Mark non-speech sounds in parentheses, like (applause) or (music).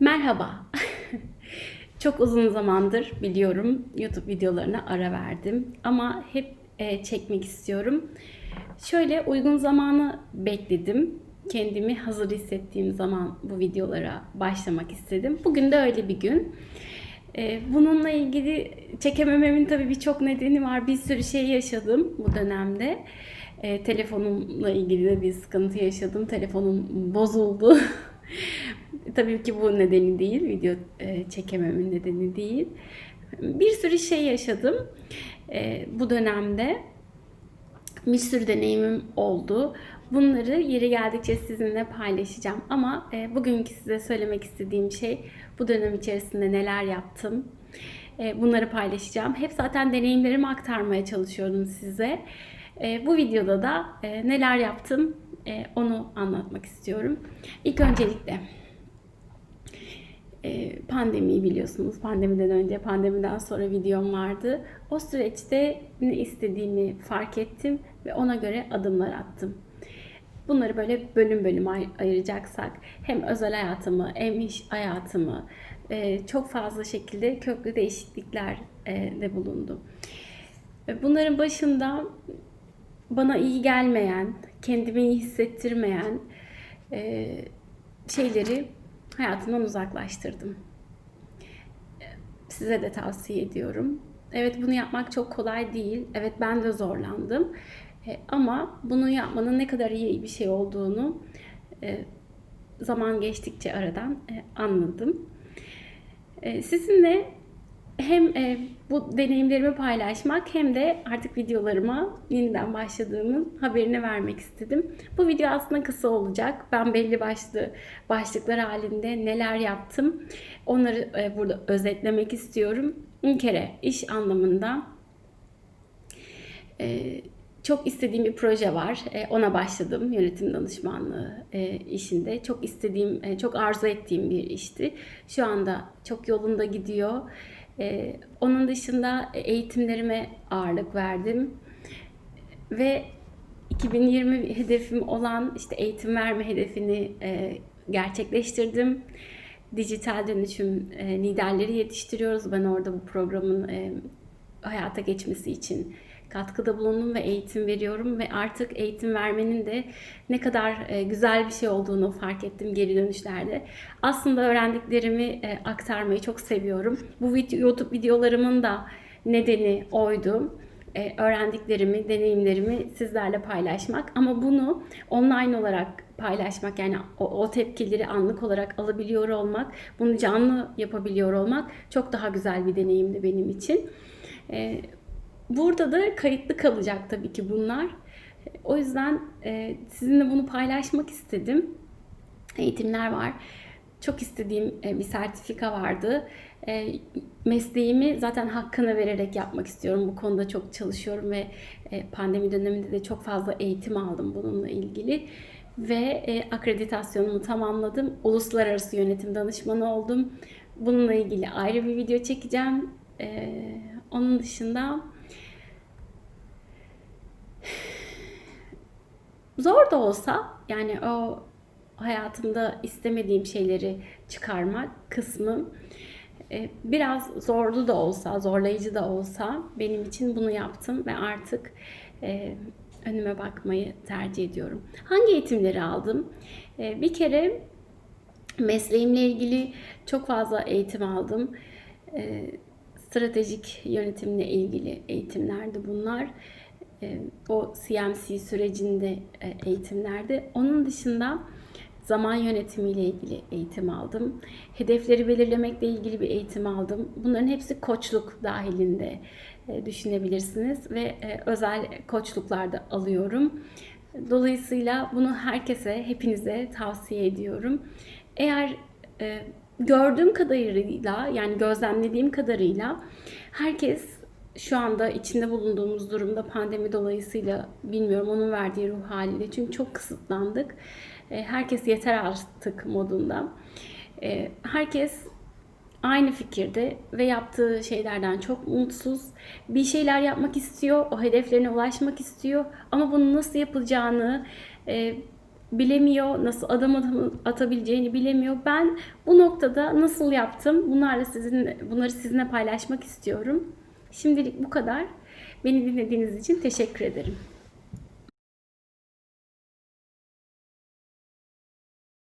Merhaba. (laughs) Çok uzun zamandır biliyorum YouTube videolarına ara verdim ama hep e, çekmek istiyorum. Şöyle uygun zamanı bekledim. Kendimi hazır hissettiğim zaman bu videolara başlamak istedim. Bugün de öyle bir gün. E, bununla ilgili çekemememin tabii birçok nedeni var. Bir sürü şey yaşadım bu dönemde. E, telefonumla ilgili de bir sıkıntı yaşadım. Telefonum bozuldu. (laughs) Tabii ki bu nedeni değil, video e, çekememin nedeni değil. Bir sürü şey yaşadım e, bu dönemde. Bir sürü deneyimim oldu. Bunları yeri geldikçe sizinle paylaşacağım. Ama e, bugünkü size söylemek istediğim şey bu dönem içerisinde neler yaptım. E, bunları paylaşacağım. Hep zaten deneyimlerimi aktarmaya çalışıyorum size. E, bu videoda da e, neler yaptım e, onu anlatmak istiyorum. İlk öncelikle e, pandemiyi biliyorsunuz. Pandemiden önce, pandemiden sonra videom vardı. O süreçte ne istediğimi fark ettim ve ona göre adımlar attım. Bunları böyle bölüm bölüm ay- ayıracaksak hem özel hayatımı hem iş hayatımı e, çok fazla şekilde köklü değişiklikler e, de bulundum. Bunların başında bana iyi gelmeyen, kendimi iyi hissettirmeyen e, şeyleri hayatımdan uzaklaştırdım. Size de tavsiye ediyorum. Evet bunu yapmak çok kolay değil. Evet ben de zorlandım. E, ama bunu yapmanın ne kadar iyi bir şey olduğunu e, zaman geçtikçe aradan e, anladım. Sizinle hem e, bu deneyimlerimi paylaşmak hem de artık videolarıma yeniden başladığımın haberini vermek istedim. Bu video aslında kısa olacak. Ben belli başlı başlıklar halinde neler yaptım onları e, burada özetlemek istiyorum. Bir kere iş anlamında e, çok istediğim bir proje var. E, Ona başladım yönetim danışmanlığı e, işinde. Çok istediğim, e, çok arzu ettiğim bir işti. Şu anda çok yolunda gidiyor. E, Onun dışında eğitimlerime ağırlık verdim. Ve 2020 hedefim olan işte eğitim verme hedefini e, gerçekleştirdim. Dijital dönüşüm e, liderleri yetiştiriyoruz. Ben orada bu programın e, hayata geçmesi için katkıda bulundum ve eğitim veriyorum ve artık eğitim vermenin de ne kadar e, güzel bir şey olduğunu fark ettim geri dönüşlerde. Aslında öğrendiklerimi e, aktarmayı çok seviyorum. Bu YouTube videolarımın da nedeni oydu. E, öğrendiklerimi, deneyimlerimi sizlerle paylaşmak ama bunu online olarak paylaşmak yani o, o tepkileri anlık olarak alabiliyor olmak, bunu canlı yapabiliyor olmak çok daha güzel bir deneyimdi benim için. Burada da kayıtlı kalacak tabii ki bunlar. O yüzden e, sizinle bunu paylaşmak istedim. Eğitimler var. Çok istediğim e, bir sertifika vardı. E, mesleğimi zaten hakkını vererek yapmak istiyorum. Bu konuda çok çalışıyorum ve pandemi döneminde de çok fazla eğitim aldım bununla ilgili. Ve akreditasyonumu tamamladım. Uluslararası yönetim danışmanı oldum. Bununla ilgili ayrı bir video çekeceğim. Onun dışında zor da olsa yani o hayatımda istemediğim şeyleri çıkarmak kısmı e, biraz zorlu da olsa, zorlayıcı da olsa benim için bunu yaptım ve artık e, önüme bakmayı tercih ediyorum. Hangi eğitimleri aldım? E, bir kere mesleğimle ilgili çok fazla eğitim aldım. Stratejik yönetimle ilgili eğitimlerdi bunlar o CMC sürecinde eğitimlerde. Onun dışında zaman yönetimiyle ilgili eğitim aldım. Hedefleri belirlemekle ilgili bir eğitim aldım. Bunların hepsi koçluk dahilinde düşünebilirsiniz ve özel koçluklarda alıyorum. Dolayısıyla bunu herkese, hepinize tavsiye ediyorum. Eğer gördüğüm kadarıyla yani gözlemlediğim kadarıyla herkes şu anda içinde bulunduğumuz durumda pandemi dolayısıyla bilmiyorum onun verdiği ruh haliyle çünkü çok kısıtlandık. E, Herkes yeter artık modunda. E, Herkes aynı fikirde ve yaptığı şeylerden çok mutsuz. Bir şeyler yapmak istiyor, o hedeflerine ulaşmak istiyor ama bunu nasıl yapılacağını e, bilemiyor, nasıl adım atabileceğini bilemiyor. Ben bu noktada nasıl yaptım? Bunlarla sizin bunları sizinle paylaşmak istiyorum. Şimdilik bu kadar. Beni dinlediğiniz için teşekkür ederim.